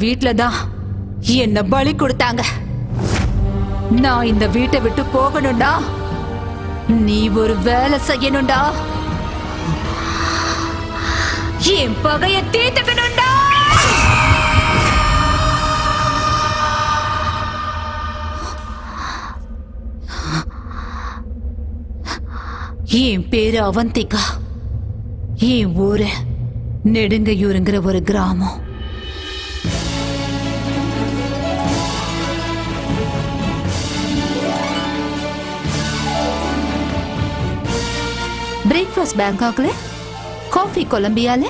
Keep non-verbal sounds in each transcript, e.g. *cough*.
வீட்ல தான் என்ன பலி கொடுத்தாங்க. நான் இந்த வீட்டை விட்டு போகணும்டா. நீ ஒரு வேலை செய்யணும்டா. என் பகைய தீர்த்துக்கணும்டா. என் பேரு அவந்திகா. என் ஊரு நெடுங்கையூருங்கிற ஒரு கிராமம். பிரேக்ஃபாஸ்ட் பேங்காக்ல காஃபி கொலம்பியால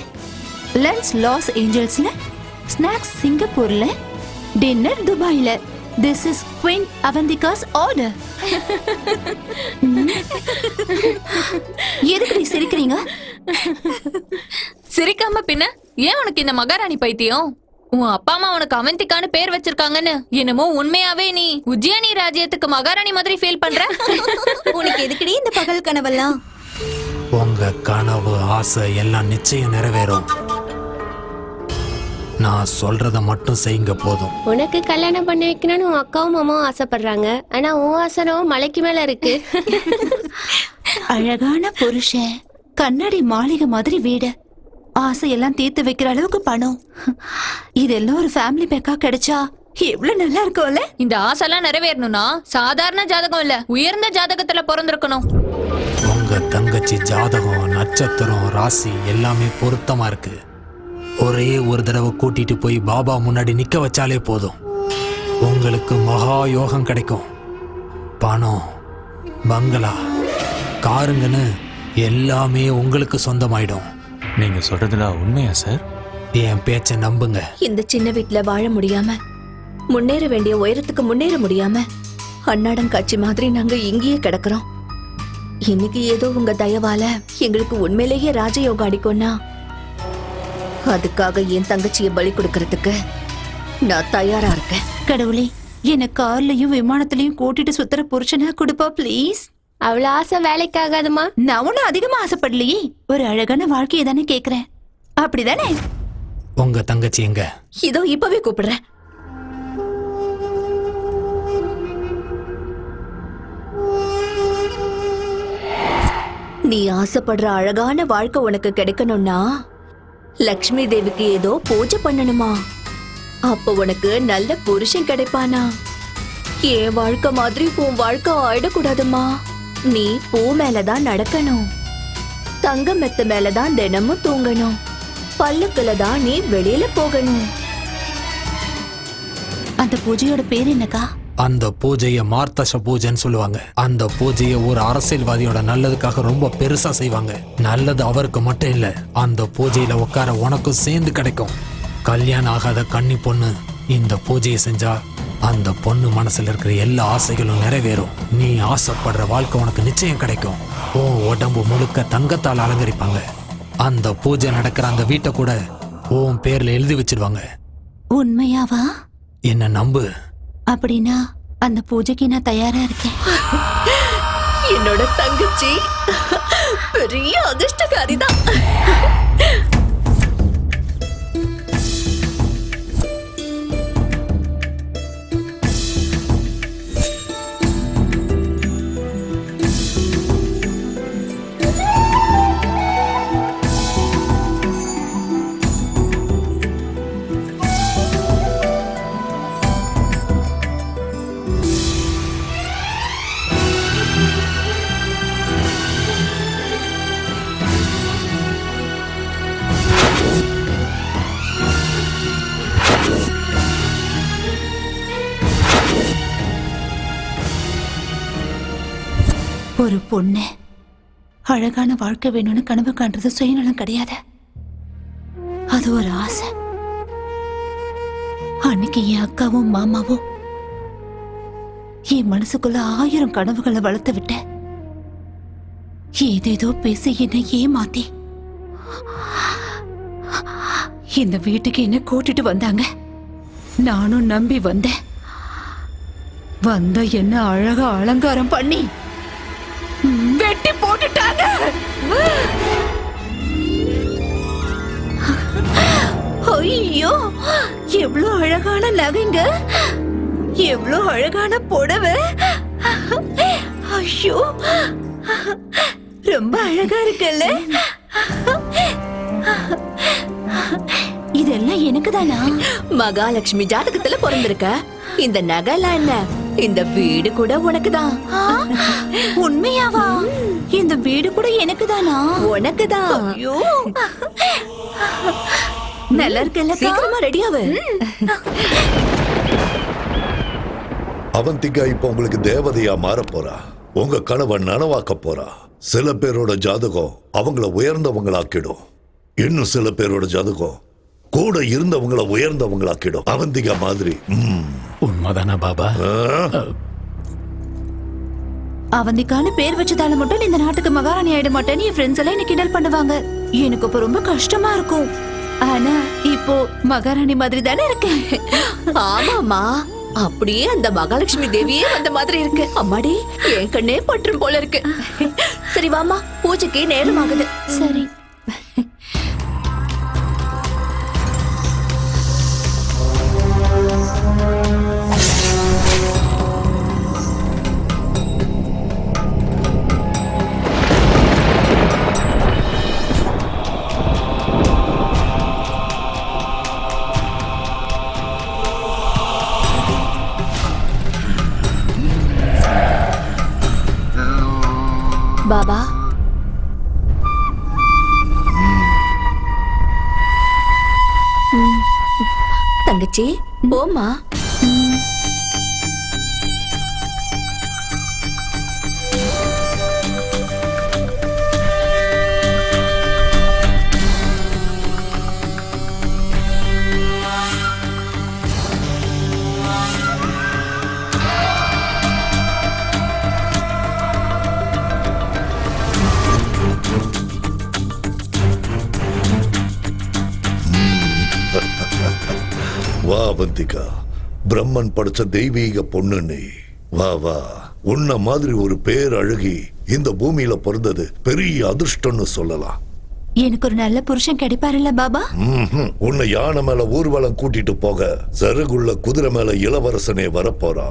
லஞ்ச் லாஸ் ஏஞ்சல்ஸ்ல ஸ்நாக்ஸ் சிங்கப்பூர்ல டின்னர் துபாயில this is queen Avantika's order எதுக்கு சிரிக்கிறீங்க? சிரிக்காம பின்ன ஏன் உனக்கு இந்த மகாராணி பைத்தியம்? உன் அப்பா அம்மா உனக்கு அவந்திக்கான்னு பேர் வச்சிருக்காங்கன்னு. என்னமோ உண்மையாவே நீ உஜ்ஜயினி ராஜ்யத்துக்கு மகாராணி மாதிரி ஃபீல் பண்ற? *laughs* உனக்கு எதுக்குடி இந்த பகல் கனவெல்லாம்? உங்க கனவு ஆசை எல்லாம் நிச்சயம் நிறைவேறும். நான் சொல்றத மட்டும் செய்யுங்க போதும். உனக்கு கல்யாணம் பண்ணி வைக்கணும்னு உன் அக்காவும் மாமாவும் ஆசைப்படுறாங்க. ஆனா உன் ஆசனம் மலைக்கு மேல இருக்கு. *laughs* அழகான புருஷன் கண்ணாடி மாளிகை மாதிரி வீடு. ஆசையெல்லாம் தீர்த்து வைக்கிற அளவுக்கு பணம். *laughs* இதெல்லாம் ஒரு ஃபேமிலி பேக்கா கிடைச்சா எவ்வளவு நல்லா இருக்கும்ல இந்த ஆசைலாம் நிறைவேறணும்னா சாதாரண ஜாதகம் இல்ல உயர்ந்த ஜாதகத்துல பிறந்திருக்கணும். உங்க தங்கச்சி ஜாதகம் நட்சத்திரம் ராசி எல்லாமே பொருத்தமா இருக்கு. ஒரே ஒரு தடவை கூட்டிட்டு போய் பாபா முன்னாடி நிக்க வச்சாலே போதும். உங்களுக்கு மகா யோகம் கிடைக்கும். பணம் பங்களா காருங்கன்னு எல்லாமே உங்களுக்கு சொந்தமாயிடும். நீங்க சொல்றதுல உண்மையா சார்? என் பேச்ச நம்புங்க. இந்த சின்ன வீட்ல வாழ முடியாம முன்னேற வேண்டிய உயரத்துக்கு முன்னேற முடியாம அன்னாடம் காட்சி மாதிரி நாங்க இங்கேயே கிடக்குறோம். இன்னைக்கு ஏதோ உங்க தயவால எங்களுக்கு உண்மையிலேயே ராஜயோகம் அடிக்கும்னா அதுக்காக என் தங்கச்சியை பலி கொடுக்கறதுக்கு நான் தயாரா இருக்கேன். கடவுளே என்ன கார்லயும் விமானத்திலயும் கூட்டிட்டு சுத்துற புருஷனா கொடுப்பா ப்ளீஸ் அவ்வளவு ஆசை வேலைக்கு ஆகாதுமா நான் ஒன்னும் அதிகமா ஆசைப்படலையே. ஒரு அழகான வாழ்க்கையை தானே கேக்குறேன். அப்படிதானே? உங்க தங்கச்சி எங்க? இதோ இப்பவே கூப்பிடுறேன். நீ ஆசைப்படுற அழகான வாழ்க்கை உனக்கு கிடைக்கணும்னா லக்ஷ்மி தேவிக்கு ஏதோ பூஜை பண்ணணுமா? அப்ப உனக்கு நல்ல புருஷன் கிடைப்பானா? என் வாழ்க்கை மாதிரி உன் வாழ்க்கை ஆயிடக்கூடாதுமா? நீ பூ மேலதான் நடக்கணும். தங்க மெத்த மேலதான் தினமும் தூங்கணும். பல்லுக்குல தான் நீ வெளியில போகணும். அந்த பூஜையோட பேர் என்னக்கா? அந்த பூஜைய மார்த்தச பூஜைன்னு சொல்லுவாங்க. அந்த பூஜைய ஒரு அரசியல்வாதியோட நல்லதுக்காக ரொம்ப பெருசா செய்வாங்க. நல்லது அவருக்கு மட்டும் இல்ல அந்த பூஜையில உட்கார உனக்கும் சேர்ந்து கிடைக்கும். கல்யாணம் ஆகாத கன்னி பொண்ணு இந்த பூஜையை செஞ்சா அந்த பொண்ணு மனசுல இருக்கிற எல்லா ஆசைகளும் நிறைவேறும். நீ ஆசைப்படுற வாழ்க்கை உனக்கு நிச்சயம் கிடைக்கும். உன் உடம்பு முழுக்க தங்கத்தால் அலங்கரிப்பாங்க. அந்த பூஜை நடக்கிற அந்த வீட்டை கூட உன் பேர்ல எழுதி வச்சிடுவாங்க உண்மையாவா? என்ன நம்பு? அப்படின்னா அந்த பூஜைக்கு நான் தயாரா இருக்கேன். என்னோட தங்கச்சி பெரிய அதிர்ஷ்டக்காரி தான் பொண்ணு. அழகான வாழ்க்கை வேணும்னு கனவு காண்றது சுயநலம் கிடையாது. அது ஒரு ஆசை. அன்னைக்கு என் அக்காவும் மாமாவும் என் மனசுக்குள்ள ஆயிரம் கனவுகளை வளர்த்து விட்டேன் ஏதேதோ பேசி என்னை ஏமாத்தி இந்த வீட்டுக்கு என்ன கூட்டிட்டு வந்தாங்க. நானும் நம்பி வந்தேன். வந்த என்ன அழகா அலங்காரம் பண்ணி. வெட்டி போட்டுட்டாங்க. ஐயோ எவ்வளவு அழகான நகைங்க. எவ்வளவு அழகான புடவை. ஐயோ ரொம்ப அழகா இருக்குல்ல. இதெல்லாம் எனக்கு தானா மகாலட்சுமி ஜாதகத்துல பிறந்திருக்க. இந்த நகைலாம் என்ன? இந்த வீடு கூட உனக்குதான். உண்மையாவா? இந்த வீடு கூட எனக்கு தானா உனக்குதான். ஐயோ. நல்லா இருக்குல்ல சீக்கிரமா ரெடியாவு அவந்திகா இப்ப உங்களுக்கு தேவதையா மாறப் போறா. உங்க கனவை நனவாக்க போறா. சில பேரோட ஜாதகம் அவங்கள உயர்ந்தவங்களாக்கிடும். இன்னும் சில பேரோட ஜாதகம் கூட இருந்தவங்கள உயர்ந்தவங்களாக்கிடும். அவந்திகா மாதிரி. உண்மைதானா பாபா? அவந்திக்கான பேர் வச்சதால மட்டும் நீ இந்த நாட்டுக்கு மகாராணி ஆயிட மாட்டேன்னு என் ஃப்ரெண்ட்ஸ் எல்லாம் என்ன கிண்டல் பண்ணுவாங்க. எனக்கு இப்ப ரொம்ப கஷ்டமா இருக்கும். ஆனா இப்போ மகாராணி மாதிரி தானே இருக்கேன் ஆமாமா அப்படியே அந்த மகாலட்சுமி தேவியே வந்த மாதிரி இருக்கு. அம்மாடி. என் கண்ணே பற்றும் போல இருக்கு. சரி வாமா பூஜைக்கு நேரம் ஆகுது சரி. பாபா பிரம்மன் படைச்ச தெய்வீக பொண்ணு நீ. வா வா. உன்ன மாதிரி ஒரு பேர் அழகி இந்த பூமியில பிறந்தது பெரிய அதிர்ஷ்டம்னு சொல்லலாம். எனக்கு ஒரு நல்ல புருஷன் கிடைப்பாருல்ல பாபா. உன்னை யானை மேல ஊர்வலம் கூட்டிட்டு போக சருகுள்ள குதிரை மேல இளவரசனே வரப்போறா.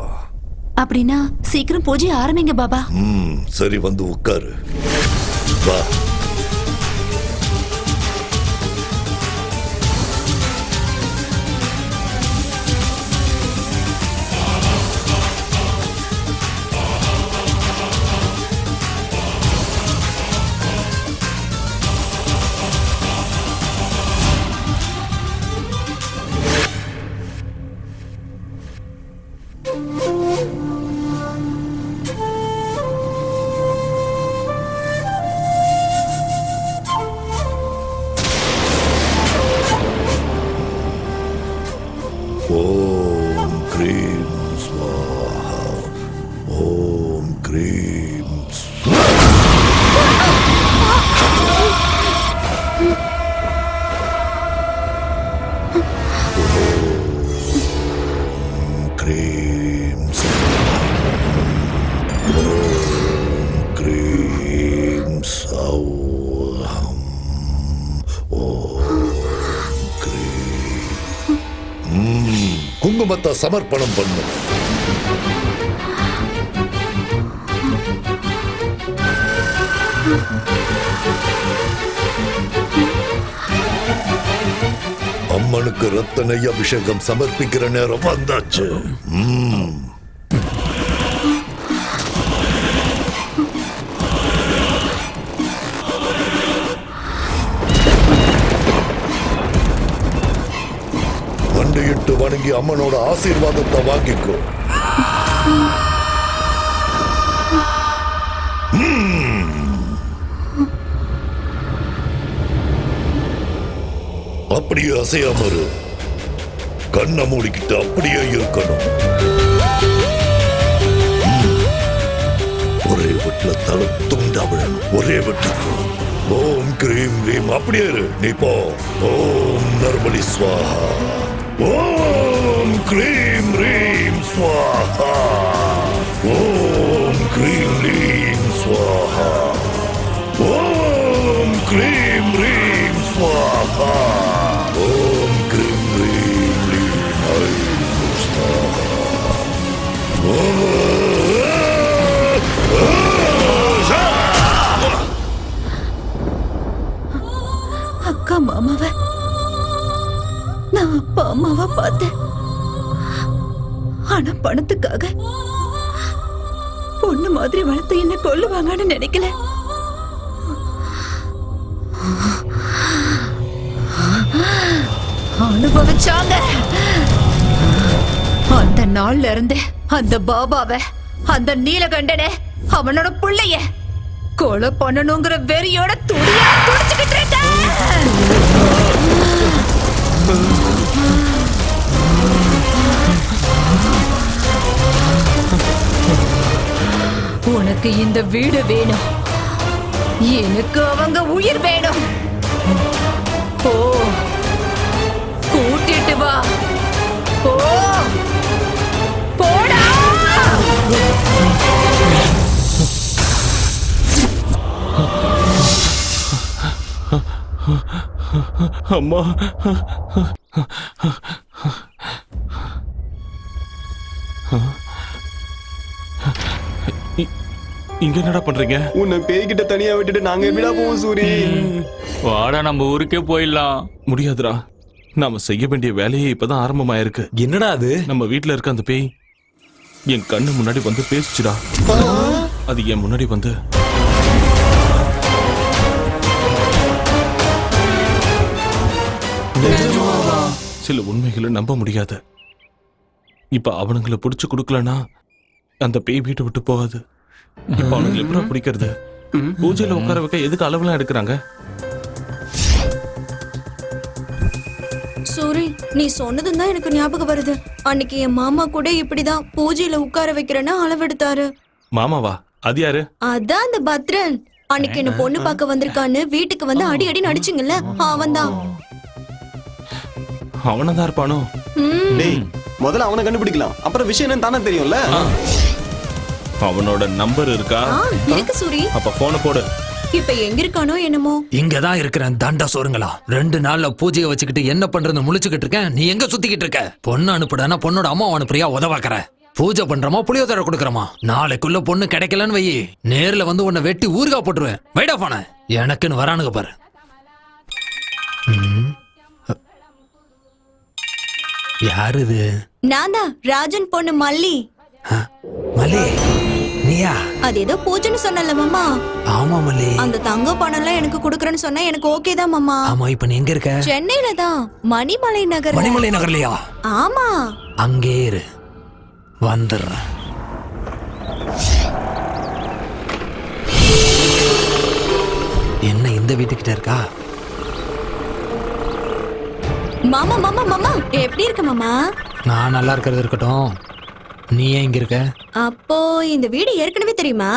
அப்படின்னா சீக்கிரம் பூஜை ஆரம்பிங்க பாபா. ம் சரி வந்து உட்காரு. வா. குடும்பத்தை சமர்ப்பணம் பண்ணும். அம்மனுக்கு ரத்தனை அபிஷேகம் சமர்ப்பிக்கிற நேரம் வந்தாச்சு. அம்மனோட ஆசீர்வாதத்தை வாங்கிக்கோ. அப்படியே அசையாம இரு கண்ணை மூடிக்கிட்டு அப்படியே இருக்கணும். ஒரே வீட்டுல தலை துண்டா விழணும். ஒரே வீட்டுக்கு ஓம் கிரீம் கிரீம் அப்படியே இரு. நீ போ. ஓம் நர்மலி சுவாஹா ஓம். ஓம் க்ரீம் ரீம் ஸ்வாஹா ஓம் க்ரீம் ரீம் ஸ்வாஹா ஓம் க்ரீம் ரீம் ஸ்வாஹா ஓம் க்ரீம் ரீம் ரீம் ஹரி முஸ்தாஹா அக்கா மாமாவை. நான் அப்பா அம்மாவை பார்த்தேன். ஆனா பணத்துக்காக பொண்ணு மாதிரி வளர்த்து என்ன கொல்லுவாங்கன்னு நினைக்கல. அனுபவிச்சாங்க. அந்த நாள்ல இருந்து அந்த பாபாவ அந்த நீலகண்டன அவனோட புள்ளைய கொலை பண்ணணுங்கிற வெறியோட துடியா துடிச்சுக்கிட்டு இருக்க உனக்கு இந்த வீடு வேணும். எனக்கு அவங்க உயிர் வேணும். போ. கூட்டிட்டு வா. போ. போடா. அம்மா. இங்க என்னடா பண்றீங்க? உன்னை பேய்கிட்ட தனியா விட்டுட்டு நாங்க எப்படிடா போவோம் சூரி? வாடா நம்ம ஊருக்கே போயிடலாம். முடியாதுடா. நாம செய்ய வேண்டிய வேலையே இப்பதான் ஆரம்பமாயிருக்கு. என்னடா அது? நம்ம வீட்ல இருக்க அந்த பேய் என் கண்ணு முன்னாடி வந்து பேசுச்சுடா. அது என் முன்னாடி வந்து சில உண்மைகளை நம்ப முடியாது. இப்ப அவனுங்களை புடிச்சு கொடுக்கலனா அந்த பேய் வீட்டை விட்டு போகாது. இப்ப அவனுங்களை எப்படி பிடிக்கிறது? பூஜையில உட்கார வைக்க எதுக்கு அளவுலாம் எடுக்கிறாங்க? சூரி நீ சொன்னதும் தான் எனக்கு ஞாபகம் வருது. அன்னைக்கு என் மாமா கூட இப்படிதான் பூஜையில உட்கார வைக்கிறேன்னு அளவெடுத்தாரு. மாமாவா? அது யாரு? அதான் அந்த பத்ரன். அன்னைக்கு என்ன பொண்ணு பார்க்க வந்திருக்கான்னு வீட்டுக்கு வந்து அடி அடி நடிச்சுங்கல்ல அவன்தான். அவனதான் இருப்பானோ? டேய் முதல்ல அவனை கண்டுபிடிக்கலாம். அப்புறம் விஷயம் என்னன்னு தானே தெரியும்ல? அவனோட நம்பர் இருக்கா? ஆ இருக்கு சூரி. அப்ப போன போடு. இப்ப எங்க இருக்கானோ என்னமோ? இங்கதான் இருக்கிறேன் தண்ட சோறுங்களா. ரெண்டு நாள்ல பூஜையை வச்சுக்கிட்டு என்ன பண்றது முழிச்சுக்கிட்டு இருக்கேன். நீ எங்க சுத்திக்கிட்டு இருக்க? பொண்ணு அனுப்புடானா பொண்ணோட அம்மா அனுப்புறியா உதவாக்கற பூஜை பண்றோமா புளியோதரை கொடுக்கறோமா? நாளைக்குள்ள பொண்ணு கிடைக்கலன்னு வை நேர்ல வந்து உன்னை வெட்டி ஊறுகா போட்டுருவேன். வைடா போன எனக்குன்னு வரானுங்க பாரு. ம். யாரு இது? நான் தான் ராஜன் பொண்ணு மல்லி. ஆ, மல்லி? நீயா அது ஏதோ பூஜைன்னு சொன்னல மாமா. ஆமா மல்லி. அந்த தங்க பணம் எல்லாம் எனக்கு குடுக்கறேன்னு சொன்னா எனக்கு ஓகே தான் மாமா. ஆமா இப்ப நீ எங்க இருக்க? சென்னையில தான் மணிமலை நகர் மணிமலை நகர்லையா? ஆமா. அங்கே இரு. வந்துடுறேன். என்ன இந்த வீட்டுக்கிட்ட இருக்கா? மாமா மாமா மாமா. எப்படி இருக்க மாமா? நான் நல்லா இருக்கிறது இருக்கட்டும். நீ ஏன் இங்க இருக்க? அப்போ இந்த வீடு ஏற்கனவே தெரியுமா?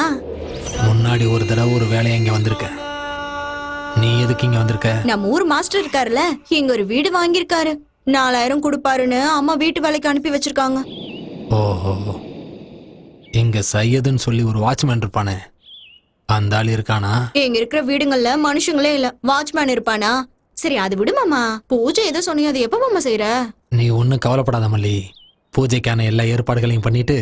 முன்னாடி ஒரு தடவை ஒரு வேலையா இங்க வந்திருக்க. நீ எதுக்கு இங்க வந்திருக்க? நம்ம ஊர் மாஸ்டர் இருக்காருல்ல இங்க ஒரு வீடு வாங்கியிருக்காரு. நாலாயிரம் கொடுப்பாருன்னு அம்மா வீட்டு வேலைக்கு அனுப்பி வச்சிருக்காங்க. ஓஹோ. இங்க சையதுன்னு சொல்லி ஒரு வாட்ச்மேன் இருப்பானே. அந்த ஆள் இருக்கானா? இங்க இருக்கிற வீடுங்கள்ல மனுஷங்களே இல்ல வாட்ச்மேன் இருப்பானா? சரி அது விடு மாமா. பூஜை ஏதோ சொன்னீங்க அது எப்ப மாமா செய்யற நீ ஒன்னும் கவலைப்படாத மல்லி. பூஜைக்கான எல்லா ஏற்பாடுகளையும் பண்ணிட்டு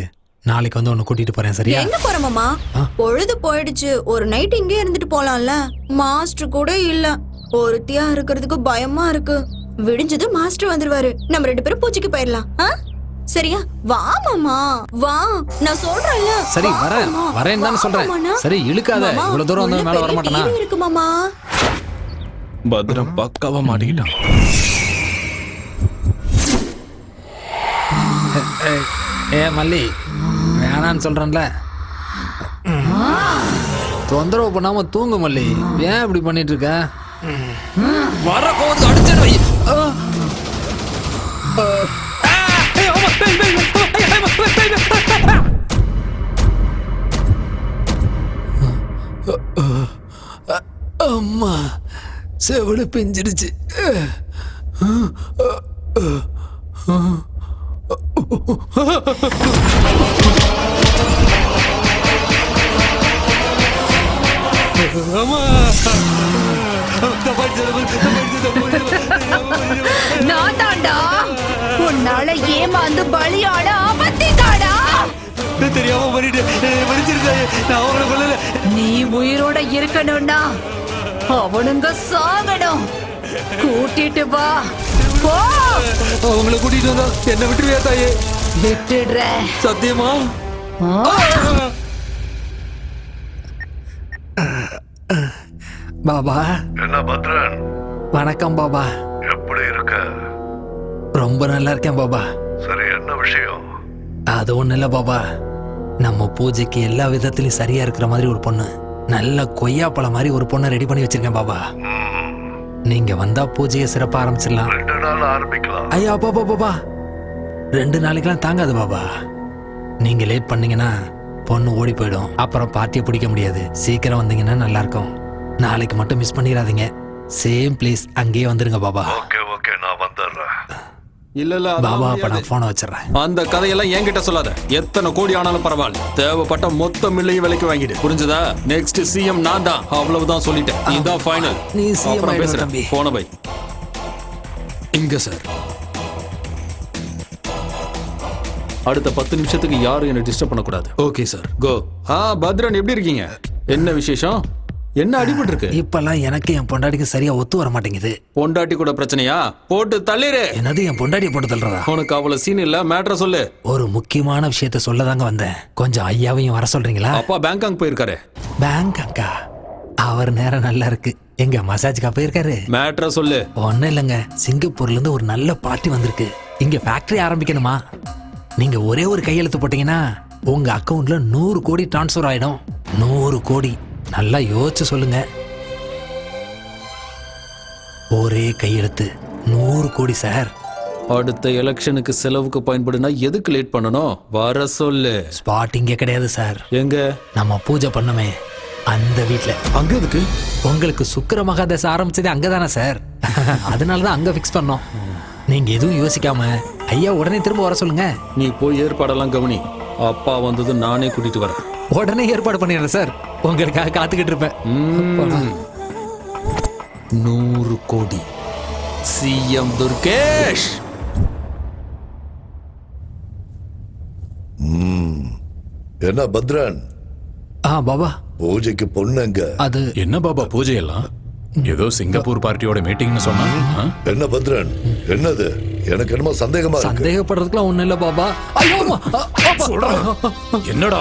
நாளைக்கு வந்து உன்னை கூட்டிட்டு போறேன் சரியா? எங்க போற மாமா? ஆ? பொழுது போயிடுச்சு. ஒரு நைட் இங்கே இருந்துட்டு போலாம்ல. மாஸ்டர் கூட இல்ல. ஒருத்தியா இருக்கிறதுக்கு பயமா இருக்கு. விடிஞ்சது மாஸ்டர் வந்துருவாரு. நம்ம ரெண்டு பேரும் பூஜைக்கு போயிடலாம்? சரியா? வா மாமா. வா. நான் சொல்றேன்ல. சரி வரேன். வரேன் தானே சொல்றேன். சரி இழுக்காத. இவ்வளவு தூரம் வந்து மேல வர மாட்டேனா இருக்கு மாமா. பத்ரம் பக்காவா மாட்டிக்கிட்டான். ஏ மல்லி வேணான்னு சொல்கிறேன்ல தொந்தரவு பண்ணாம தூங்கு மல்லி ஏன் இப்படி பண்ணிட்டு இருக்க வர கோவத்து அடிச்சிடு வை ஆ. ஆ. ஆ. நான் தாண்டா உன்னால ஏமாந்து பலியாட அவத்திக்காடா தெரியாம பண்ணிட்டு நீ உயிரோட இருக்கணும்னா அவனுங்க சாகணும். கூட்டிட்டு வா. போ. அவங்கள கூட்டிட்டு வந்தா என்ன விட்டுருவியா தாயே? விட்டுடுற. சத்தியமா? பாபா. என்ன பத்ரன்? வணக்கம் பாபா. எப்படி இருக்க? ரொம்ப நல்லா இருக்கேன் பாபா. சரி என்ன விஷயம்? அது ஒண்ணு இல்ல பாபா. நம்ம பூஜைக்கு எல்லா விதத்திலயும் சரியா இருக்கிற மாதிரி ஒரு பொண்ணு. நல்ல கொய்யாப்பழம் மாதிரி ஒரு பொண்ணை ரெடி பண்ணி வச்சிருக்கேன் பாபா. நீங்க வந்தா பூஜையை சிறப்பா ஆரம்பிச்சிடலாம். ரெண்டு நாள் ஆரம்பிக்கலாம். ஐயா பாபா பாபா ரெண்டு நாளைக்கெல்லாம் தாங்காது பாபா. நீங்க லேட் பண்ணீங்கன்னா பொண்ணு ஓடி போயிடும். அப்புறம் பார்ட்டியை பிடிக்க முடியாது. சீக்கிரம் வந்தீங்கன்னா நல்லா இருக்கும் நாளைக்கு மட்டும் மிஸ் பண்ணிடாதீங்க. சேம் பிளேஸ் அங்கேயே வந்துருங்க பாபா. ஓகே ஓகே நான் வந்துடுறேன். இல்ல இல்ல பாபா அப்ப முடியாது. நான் போனை வச்சிடுறேன். அந்த கதையெல்லாம் என்கிட்ட சொல்லாத. எத்தனை கோடி ஆனாலும் பரவாயில்ல. தேவைப்பட்ட மொத்த மில்லையும் விலைக்கு வாங்கிடு. புரிஞ்சதா? நெக்ஸ்ட் சிஎம் நான் தான். அவ்வளவுதான் சொல்லிட்டேன். இதான் ஃபைனல் நீ பேசுறேன். போன பை இங்க சார் அடுத்த பத்து நிமிஷத்துக்கு யாரும் என்ன டிஸ்டர்ப் பண்ணக்கூடாது. ஓகே சார் கோ ஆ பத்ரன் எப்படி இருக்கீங்க? என்ன விசேஷம்? என்ன அடிபட்டு இருக்கு இப்பெல்லாம் எனக்கு என் பொண்டாட்டிக்கு சரியா ஒத்து வர மாட்டேங்குது. பொண்டாட்டி கூட பிரச்சனையா? போட்டு தள்ளிரு. என்னது என் பொண்டாட்டியை போட்டு தள்ளுறதா? உனக்கு அவ்வளவு சீன் இல்ல மேட்ர சொல்லு. ஒரு முக்கியமான விஷயத்த சொல்ல தாங்க வந்தேன். கொஞ்சம் ஐயாவையும் வர சொல்றீங்களா? அப்பா பேங்காங் போயிருக்காரு. பேங்க் அக்கா அவர் நேரம் நல்லா இருக்கு. எங்க மசாஜ்க்கா போயிருக்காரு? மேட்ர சொல்லு. ஒன்னும் இல்லைங்க. சிங்கப்பூர்ல இருந்து ஒரு நல்ல பார்ட்டி வந்திருக்கு. இங்க ஃபேக்டரி ஆரம்பிக்கணுமா? நீங்க ஒரே ஒரு கையெழுத்து போட்டீங்கன்னா உங்க அக்கவுண்ட்ல நூறு கோடி டிரான்ஸ்ஃபர் ஆயிடும். நூறு கோடி. நல்லா யோசிச்சு சொல்லுங்க. ஒரே கையெழுத்து. நூறு கோடி சார். அடுத்த எலெக்ஷனுக்கு செலவுக்கு பயன்படுனா எதுக்கு லேட் பண்ணணும்? வர சொல்லு. ஸ்பாட் இங்க கிடையாது சார். எங்க? நம்ம பூஜை பண்ணமே. அந்த வீட்ல. அங்க எதுக்கு? உங்களுக்கு சுக்கிர மகாதசை ஆரம்பிச்சது அங்கதானே சார்? அதனால தான் அங்க ஃபிக்ஸ் பண்ணோம். நீங்க எதுவும் யோசிக்காம ஐயா உடனே திரும்ப வர சொல்லுங்க. நீ போய் ஏற்பாடெல்லாம் கவனி. அப்பா வந்தது நானே கூட்டிட்டு வரேன். உடனே ஏற்பாடு பண்ணிடுறேன் சார். உங்களுக்காக காத்துக்கிட்டு இருப்பேன். நூறு கோடி. சிஎம் துர்கேஷ்! என்ன பத்ரன்? ஆ பாபா. பூஜைக்கு பொண்ணுங்க அது என்ன பாபா பூஜை எல்லாம் ஏதோ சிங்கப்பூர் பார்ட்டியோட மீட்டிங்னு சொன்னா? ஆ? என்ன பத்ரன்? என்னது? எனக்கு என்னமோ சந்தேகமா இருக்கு. சந்தேகப்படுறதுக்குலாம் ஒண்ணும் இல்ல பாபா. என்னடா?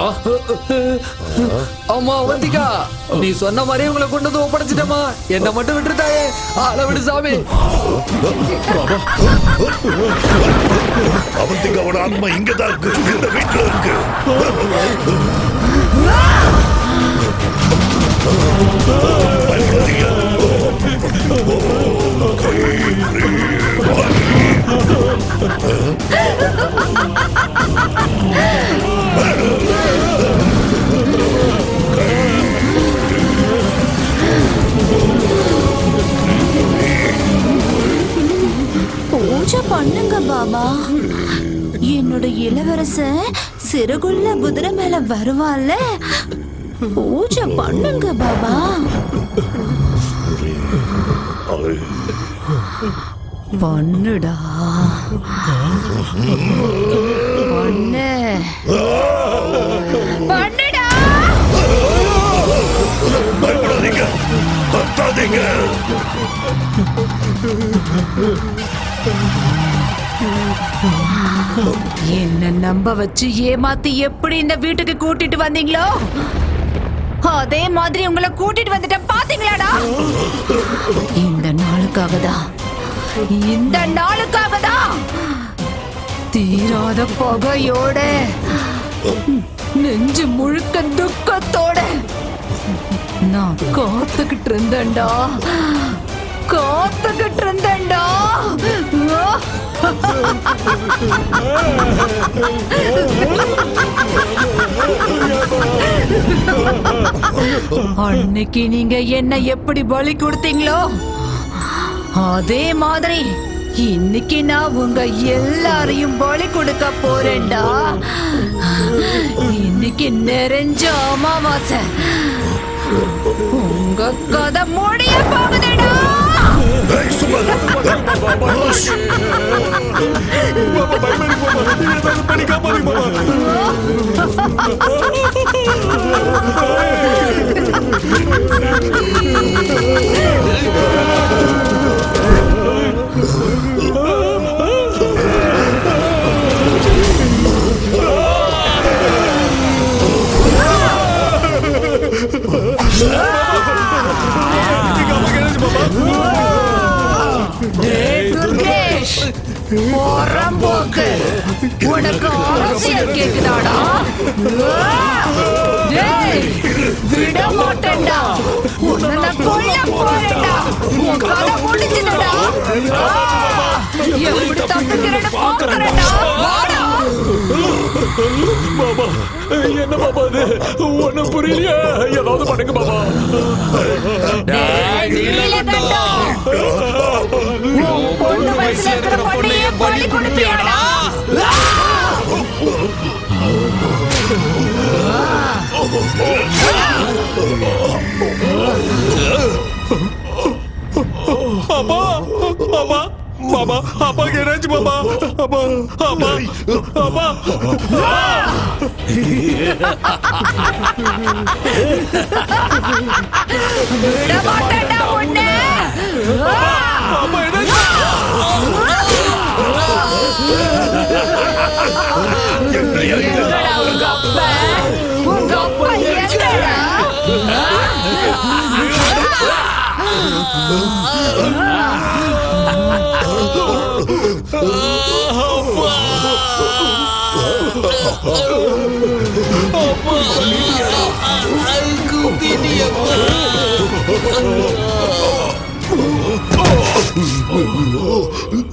அம்மா வந்திகா நீ சொன்ன மாதிரி உங்களை கொண்டு வந்து ஒப்படைச்சிட்டமா என்ன மட்டும் விட்டுருதாயே ஆள விடு சாமி. அவந்திகாவோட ஆத்மா இங்கதான் இருக்கு. இந்த வீட்டுல இருக்கு. பயப்படாதீங்க. பூஜை பண்ணுங்க பாபா. என்னோட இளவரச சிறுகுள்ள குதிரை மேல வருவான்ல பூஜை பண்ணுங்க பாபா. பண்ணுடா பண்ணு பயப்படாதீங்க கத்தாதீங்க என்ன நம்ப வச்சு ஏமாத்தி எப்படி இந்த வீட்டுக்கு கூட்டிட்டு வந்தீங்களோ அதே மாதிரி உங்களை கூட்டிட்டு வந்துட்ட பாத்தீங்களாடா? இந்த நாளுக்காக தான் இந்த நாளுக்காக தான் தீராத பகையோட நெஞ்சு முழுக்க துக்கத்தோட நான் காத்துக்கிட்டு இருந்தேன்டா காத்துக்கிட்டு இருந்தேன்டா *laughs* அன்னைக்கு நீங்க என்ன எப்படி பலி கொடுத்தீங்களோ? அதே மாதிரி இன்னைக்கு நான் உங்க எல்லாரையும் பலி கொடுக்க போறேன்டா. இன்னைக்கு நிறைஞ்ச அமாவாசை. உங்க கதை முடிய போகுதுடா. ஏய், Орамбоки! உனக்கு அரசியல் கேக்குதாடா? விட மாட்டேன்டா உன்னை கொல்ல போறேன்டா. உன் கதை முடிஞ்சுதுடா. எப்படி தப்பிக்கிறேன்னு பாக்குறேன்டா வாடா. பாபா என்ன பாபா அது ஒண்ணும் புரியலையா. ஏதாவது பண்ணுங்க பாபா பொண்ணு வயசுல இருக்கிற பொண்ணையே பலி கொடுத்தியாடா பாபா பாபா பாபா அப்பா என்னாச்சு பாபா அப்பா அப்பா அப்பா விட மாட்டேன்டா உன்னை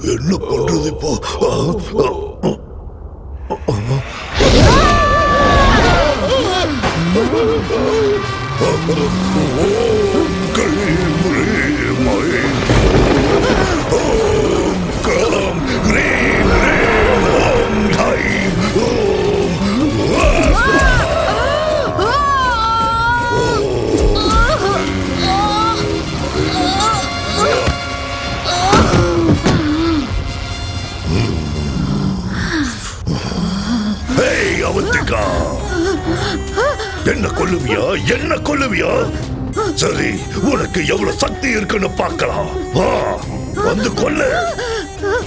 என்ன பண்றது இப்போ? ஏய் என்ன கொல்லுவியா? சரி உனக்கு எவ்வளவு சக்தி இருக்குன்னு பார்க்கலாம். வா வந்து கொல்லு.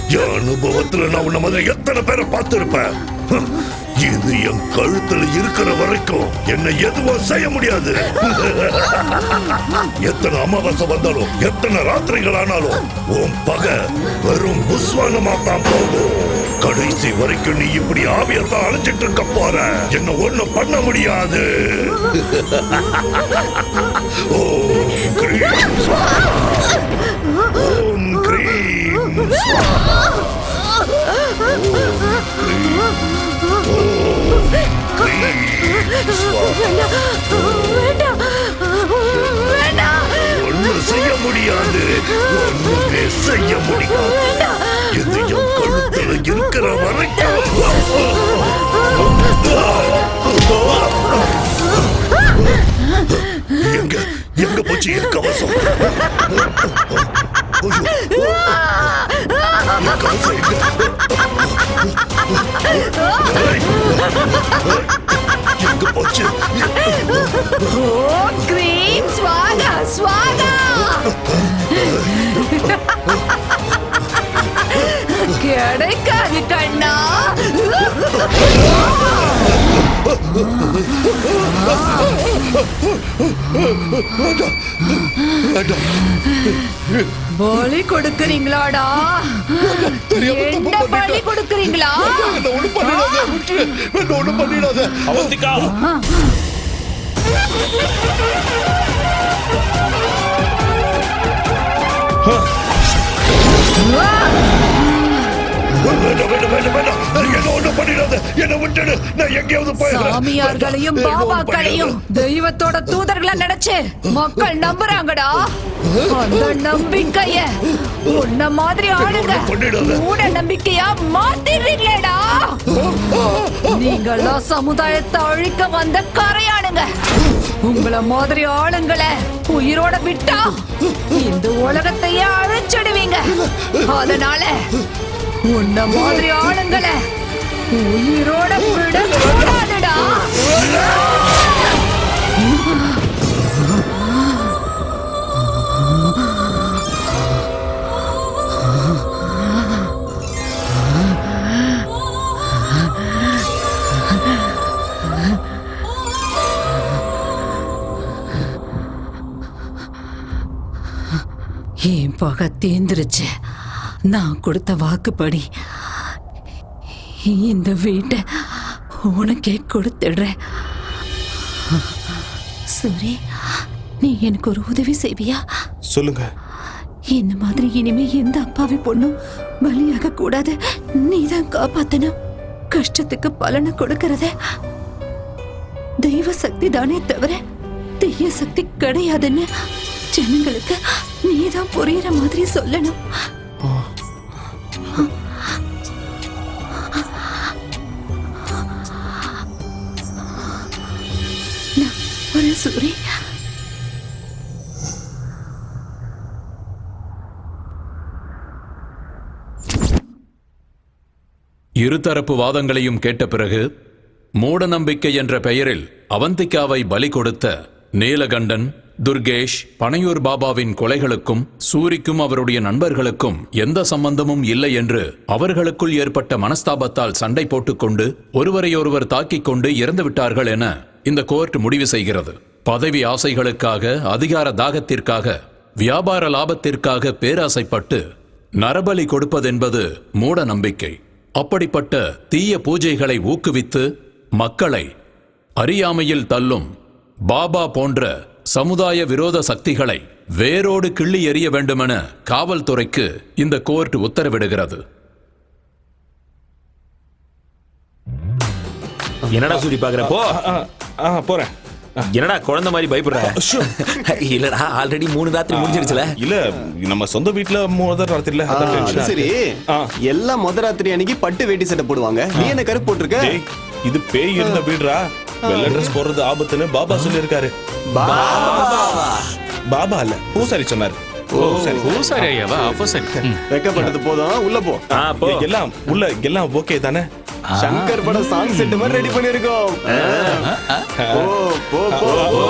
என் அனுபவத்துல நான் உன்ன மாதிரி எத்தனை பேரை பார்த்திருப்பேன்? இது என் கழுத்துல இருக்கிற வரைக்கும் என்னை எதுவும் செய்ய முடியாது. *laughs* எத்தனை அமாவாசை வந்தாலும் எத்தனை ராத்திரிகள் ஆனாலும் உன் பகை வெறும் புஸ்வானமா தான் போகும். கடைசி வரைக்கும் நீ இப்படி ஆவியத்தான் அழைச்சிட்டு இருக்க போற. என்ன ஒண்ணு பண்ண முடியாது. ஓம் கிரீம் ஸ்வாஹா. ஓம் கிரீம் ஸ்வாஹா. கிரீம் ஸ்வாஹா. செய்ய முடியாது. ஒண்ணுமே செய்ய முடியாது. இதயம் கழுத்தில் இருக்கிற வரைக்கும். எங்க எங்க போச்சு? என் கவசம் கவசம் எங்க? எங்க போச்சு ஓம் கிரீம் ஸ்வாகா ஸ்வாகா கிடைக்காது கண்ணா பலி கொடுக்கறீங்களாடா? என்ன பலி கொடுக்கறீங்களா? என்ன ஒண்ணு பண்ணிடாத என்ன ஒண்ணு பண்ணிடாத. அவந்திகா வேண்டாம் சாமியார்களையும் பாபாக்களையும். தெய்வத்தோட தூதர்களா நினைச்சு மக்கள் நம்புறாங்கடா அந்த நம்பிக்கைய உன்ன மாதிரி ஆளுங்க. மூட நம்பிக்கையா மாத்திடுறீங்களேடா நீங்கெல்லாம் சமுதாயத்தை அழிக்க வந்த கரையானுங்க உங்கள மாதிரி ஆளுங்களை உயிரோட விட்டா இந்த உலகத்தையே அழிச்சிடுவீங்க அதனால உன்ன மாதிரி ஆளுங்களை உயிரோட விட கூடாதுடா என் பகை தீந்துருச்சு? நான் கொடுத்த வாக்குப்படி. இந்த வீட்டை உனக்கே கொடுத்துடுறேன். சூரி நீ எனக்கு ஒரு உதவி செய்வியா? சொல்லுங்க. இந்த மாதிரி இனிமே எந்த அப்பாவி பொண்ணும் பலியாக கூடாது? நீதான் காப்பாத்தணும். கஷ்டத்துக்கு பலனை கொடுக்கறத. தெய்வ சக்தி தானே தவிர தீய சக்தி கிடையாதுன்னு ஜனங்களுக்கு நீதான் புரியுற மாதிரி சொல்லணும். வரேன் இருதரப்பு வாதங்களையும் கேட்ட பிறகு மூடநம்பிக்கை என்ற பெயரில் அவந்திகாவை பலி கொடுத்த நீலகண்டன் துர்கேஷ் பனையூர் பாபாவின் கொலைகளுக்கும் சூரிக்கும் அவருடைய நண்பர்களுக்கும் எந்த சம்பந்தமும் இல்லை என்று அவர்களுக்குள் ஏற்பட்ட மனஸ்தாபத்தால் சண்டை போட்டுக்கொண்டு ஒருவரையொருவர் தாக்கிக் கொண்டு இறந்து விட்டார்கள் என இந்த கோர்ட் முடிவு செய்கிறது. பதவி ஆசைகளுக்காக அதிகார தாகத்திற்காக வியாபார லாபத்திற்காக பேராசைப்பட்டு நரபலி கொடுப்பதென்பது மூட நம்பிக்கை. அப்படிப்பட்ட தீய பூஜைகளை ஊக்குவித்து மக்களை அறியாமையில் தள்ளும் பாபா போன்ற சமுதாய விரோத சக்திகளை வேரோடு கிள்ளி எறிய வேண்டுமென காவல்துறைக்கு இந்த கோர்ட் உத்தரவிடுகிறது. என்னடா சூரி பாக்குற போ. போறேன். என்னடா குழந்தை மாதிரி பயப்படுற? இல்லடா ஆல்ரெடி மூணு ராத்திரி முடிஞ்சிருச்சுல? இல்ல நம்ம சொந்த வீட்ல முதல் ராத்திரில சரி. எல்லாம் முத ராத்திரி அன்னைக்கு பட்டு வேட்டி சட்டை போடுவாங்க. நீ என்ன கருப்பு போட்டிருக்க? டேய், இது பேய் இருந்த வீடுடா. வெள்ளை ட்ரெஸ் போடுறது ஆபத்துன்னு பாபா சொல்லியிருக்காரு. பாபா இல்ல பூசாரி சொன்னாரு. பூசாரி. ஐயாவா அப்போ சரி. வெக்கப்பட்டது போதும். உள்ள போ. ஏய், எல்லாம் உள்ள எல்லாம் ஓகே தானே? சங்கர் பட சாங் செட் மாதிரி ரெடி பண்ணிருக்கோம் போ போ போ. போ.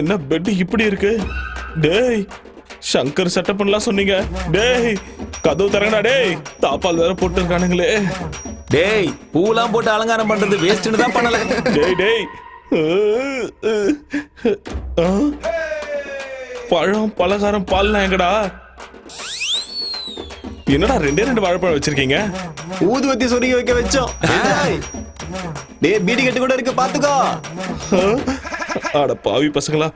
என்ன பெட் இப்படி இருக்கு? டேய் சங்கர் செட்டப் பண்ணலாம் சொன்னீங்க. டேய் கதவு தரங்கடா டேய். தாப்பால் வேற போட்டு இருக்கானுங்களே டேய் பூலாம் போட்டு அலங்காரம் பண்றது வேஸ்ட்னு தான் பண்ணல. டேய் டேய்? பழம் பலகாரம் பால்லாம் எங்கடா? என்னடா ரெண்டே ரெண்டு வாழைப்பழம் வச்சிருக்கீங்க? ஊதுவத்தி சொருகி வைக்க வச்சோம். டேய் பீடி கட்டு கூட இருக்கு பாத்துக்கோ? அட பாவி பசங்களா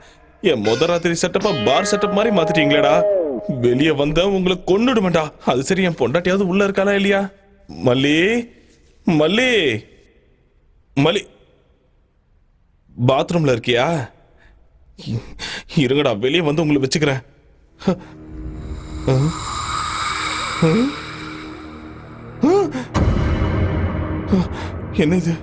என் முத ராத்திரி செட்டப்பா பார் செட்டப் மாதிரி மாத்திட்டீங்களேடா. வெளியே வந்த உங்களை கொன்னுடுவேன்டா. அது சரி என் பொண்டாட்டியாவது உள்ள இருக்காளா இல்லையா? மல்லி மல்லி மல்லி. பாத்ரூம்ல இருக்கியா? இருங்கடா வெளியே வந்து உங்களை வச்சுக்கிறேன்? என்ன இது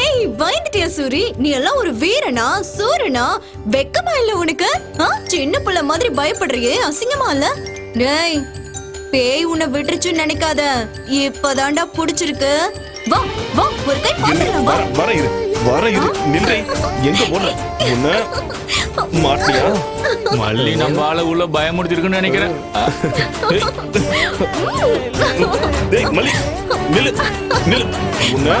ஏய் பயந்துட்டியா சூரி? நீ எல்லாம் ஒரு வீரனா சூரனா? வெக்கமா இல்ல உனக்கு? சின்ன புள்ள மாதிரி பயப்படுறியே அசிங்கமா இல்ல? டேய் பேய் உன்னை விட்டுருச்சுன்னு நினைக்காத. இப்பதான்டா புடிச்சிருக்கு. வா வா ஒரு கை பாத்துடலாம் வா. வர இரு நில்லை எங்க போன உன்ன மாட்டியா மல்லி நம்ம ஆள உள்ள பயமுடுத்திருக்குன்னு நினைக்கிறேன். டேய். டேய் மலி நில்லு நில்லு. உன்ன